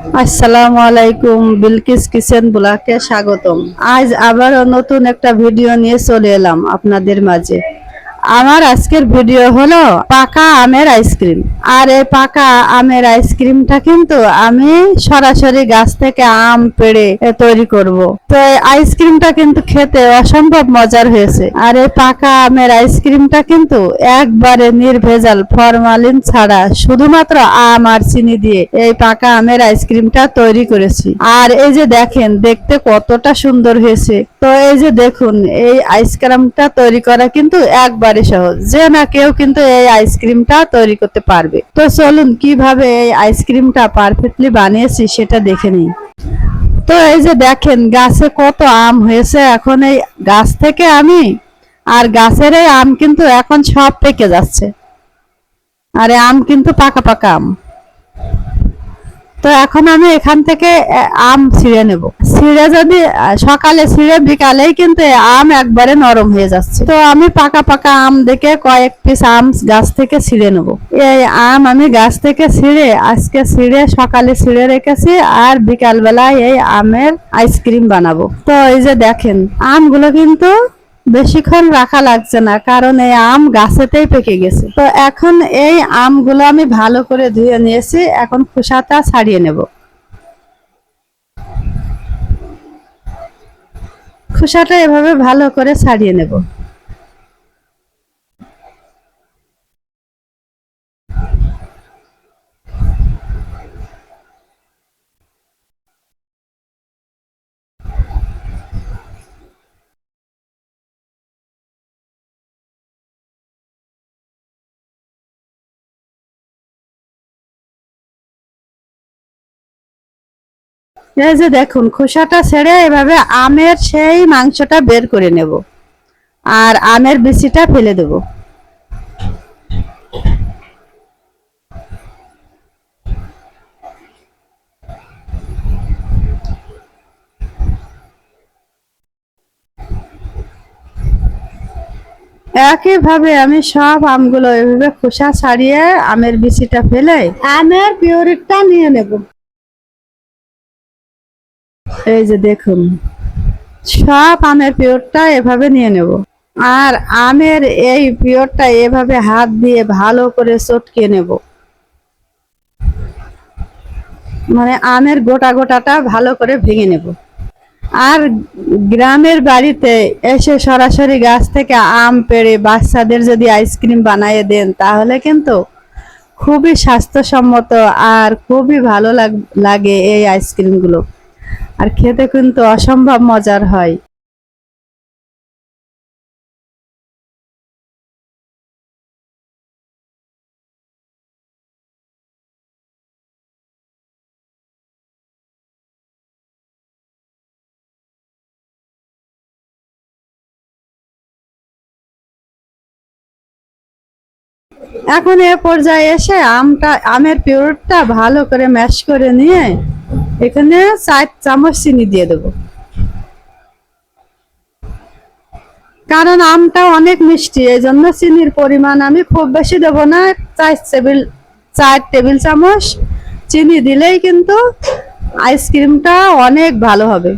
আসসালামু আলাইকুম, বিলকিস কিচেন ব্লকে স্বাগতম। আজ আবারও নতুন একটা ভিডিও নিয়ে চলে এলাম আপনাদের মাঝে। আমার আজকের ভিডিও হলো পাকা আমের আইসক্রিম। আর এই পাকা আমের আইসক্রিমটা কিন্তু আমি সরাসরি গাছ থেকে আম পেড়ে তৈরি করব। তো আইসক্রিমটা কিন্তু খেতে অসম্ভব মজার হয়েছে। আর এই পাকা আমের আইসক্রিমটা কিন্তু একবারে নির্ভেজাল, ফরমালিন ছাড়া শুধুমাত্র আম আর চিনি দিয়ে এই পাকা আমের আইসক্রিমটা তৈরি করেছি। আর এই যে দেখেন, দেখতে কতটা সুন্দর হয়েছে। তো এই যে দেখুন, এই আইসক্রিমটা তৈরি করা কিন্তু একবারে সহজ। যে না কেউ কিন্তু এই আইসক্রিমটা তৈরি করতে পারবে। তো চলুন, কীভাবে এই আইসক্রিমটা পারফেক্টলি বানিয়েছি সেটা দেখে নিই। তো এই যে দেখেন, গাছে কত আম হয়েছে। এখন এই গাছ থেকে আমি আর গাছের এই আম কিন্তু এখন সব পেকে যাচ্ছে। আর আম কিন্তু পাকা পাকা আম। তো এখন আমি এখান থেকে আম ছিঁড়ে নেব। ছিঁড়ে যদি সকালে ছিঁড়ে বিকালেই কিন্তু আম একবারে নরম হয়ে যাচ্ছে। তো আমি পাকা পাকা আম দেখে কয়েক পিস আম গাছ থেকে ছিঁড়ে নেব। এই আম আমি গাছ থেকে ছিঁড়ে, আজকে ছিঁড়ে, সকালে ছিঁড়ে রেখেছি আর বিকাল বেলায় এই আমের আইসক্রিম বানাবো। তো এই যে দেখেন, আমগুলো কিন্তু বেশিক্ষণ রাখা লাগছে না, কারণ এই আম গাছেতেই পেকে গেছে। তো এখন এই আমগুলো আমি ভালো করে ধুয়ে নিয়েছি, এখন খোসাটা ছাড়িয়ে নেব। খোসাটা এভাবে ভালো করে ছাড়িয়ে নেব। এই যে দেখুন, খোসাটা ছেড়ে এভাবে আমের সেই মাংসটা বের করে নেব। আর আমের বিচিটা ফেলে দেব। একইভাবে আমি সব আমগুলো এভাবে খোসা ছাড়িয়ে আমের বিচিটা ফেলে আমের পিওরিটটা নিয়ে নেব। এই যে দেখুন, সব আমের পিওরটা এভাবে নিয়ে নেব। আর আমের এই পিওরটা এভাবে হাত দিয়ে ভালো করে চটকে নেব। মানে আমের গোটা গোটাটা ভালো করে ভেঙে নেব। আর গ্রামের বাড়িতে এসে সরাসরি গাছ থেকে আম পেড়ে বাচ্চাদের যদি আইসক্রিম বানিয়ে দেন, তাহলে কিন্তু খুবই স্বাস্থ্যসম্মত আর খুবই ভালো লাগ- এই আইসক্রিমগুলো। আর খেতে কিন্তু অসম্ভব মজার হয়। এখন এ পর্যায়ে এসে আমটা আমের পিউরটা ভালো করে ম্যাশ করে নিয়ে এখানে চার চামচ চিনি দিয়ে দেবো। কারণ আমটা অনেক মিষ্টি এই জন্য চিনির পরিমাণ আমি খুব বেশি দেব না। চার টেবিল চার টেবিল চামচ চিনি দিলেই কিন্তু আইসক্রিমটা অনেক ভালো হবে।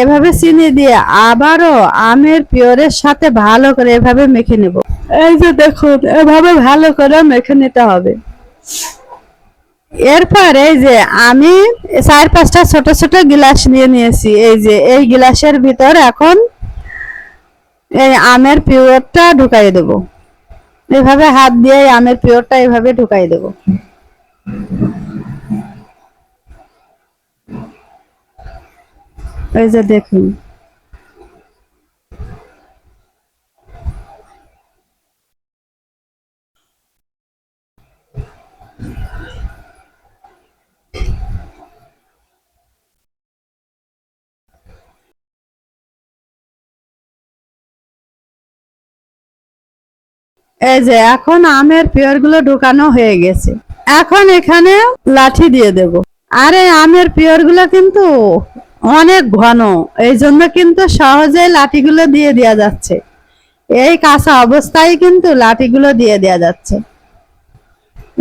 এভাবে চিনি দিয়ে আবারও আমের পিওরের সাথে ভালো করে এভাবে মেখে নেব। এই যে দেখুন, এভাবে ভালো করে মেখে নিতে হবে। এরপর এই যে আমি চার পাঁচটা ছোট ছোট গিলাস নিয়ে নিয়েছি। এই যে, এই গিলাসের ভিতর এখন এই আমের পিওরটা ঢুকাই দেব। এভাবে হাত দিয়ে আমের পিওরটা এভাবে ঢুকাই দেব। এই যে দেখুন। এই যে, এখন আমের পিওরগুলো ঢুকানো হয়ে গেছে। এখন এখানে লাঠি দিয়ে দেব। আর এই আমের পিওরগুলো কিন্তু অনেক ঘন, এই জন্য কিন্তু সহজে লাঠিগুলো দিয়ে দেওয়া যাচ্ছে। এই কাঁচা অবস্থায় কিন্তু লাঠিগুলো দিয়ে দেওয়া যাচ্ছে।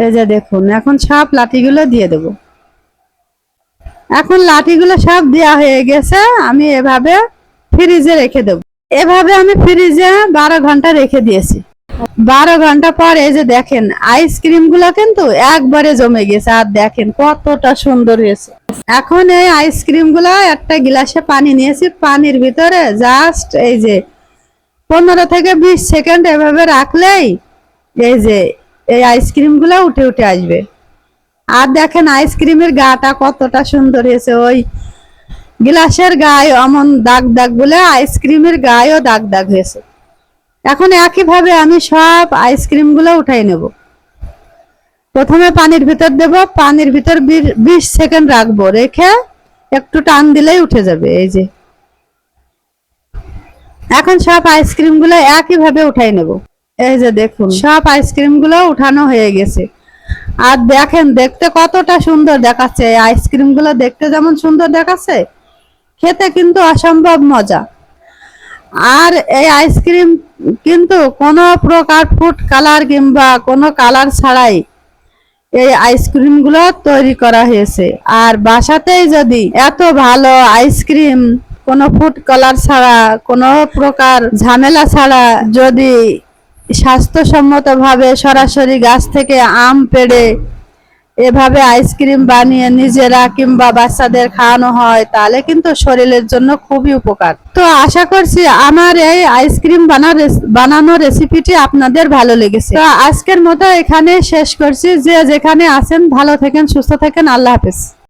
এই যে দেখুন, এখন সব লাঠিগুলো দিয়ে দেব। এখন লাঠিগুলো সব দেওয়া হয়ে গেছে, আমি এভাবে ফ্রিজে রেখে দেব। এভাবে আমি ফ্রিজে বারো ঘণ্টা রেখে দিয়েছি। বারো ঘণ্টা পর এই যে দেখেন আইসক্রিমগুলো কিন্তু একবারে জমে গেছে, আর দেখেন কতটা সুন্দর হয়েছে। এখন এই আইসক্রিমগুলো একটা গিলাসে পানি নিয়েছি, পানির ভিতরে জাস্ট এই যে পনেরো থেকে বিশ সেকেন্ড এভাবে রাখলেই এই যে এই আইসক্রিমগুলো উঠে উঠে আসবে। আর দেখেন আইসক্রিমের গাটা কতটা সুন্দর হয়েছে, ওই গ্লাসের গায়ে অমন দাগ দাগ বলে আইসক্রিমের গায়েও দাগ দাগ হয়েছে। এখন একইভাবে আমি সব আইসক্রিমগুলো উঠাই নেব। প্রথমে পানির ভিতর দেব, পানির ভিতর বিশ সেকেন্ড রাখব। রেখে একটু টান দিলেই উঠে যাবে, এই যে। এখন সব আইসক্রিমগুলো একইভাবে উঠাই নেব। এই যে দেখুন, সব আইসক্রিমগুলো উঠানো হয়ে গেছে। আর দেখেন, দেখতে কতটা সুন্দর দেখাচ্ছে। এই আইসক্রিমগুলো দেখতে যেমন সুন্দর দেখাচ্ছে, খেতে কিন্তু অসম্ভব মজা। আর এই আইসক্রিম কিন্তু কোনো প্রকার ফুড কালার কিংবা কোনো কালার ছাড়াই এই আইসক্রিমগুলো তৈরি করা হয়েছে। আর বাসাতেই যদি এত ভালো আইসক্রিম, কোনো ফুড কালার ছাড়া, কোনো প্রকার ঝামেলা ছাড়া যদি স্বাস্থ্যসম্মত ভাবে সরাসরি গাছ থেকে আম পেড়ে এভাবে আইসক্রিম বানিয়ে নিজেরা কিংবা বাচ্চাদের খাওয়ানো হয়, তাহলে কিন্তু শরীরের জন্য খুবই উপকার। তো আশা করছি আমার এই আইসক্রিম বানানো রেসিপিটি আপনাদের ভালো লেগেছে। তো আজকের মতো এখানে শেষ করছি। যে যেখানে আছেন, ভালো থাকেন, সুস্থ থাকেন, আল্লাহ হাফেজ।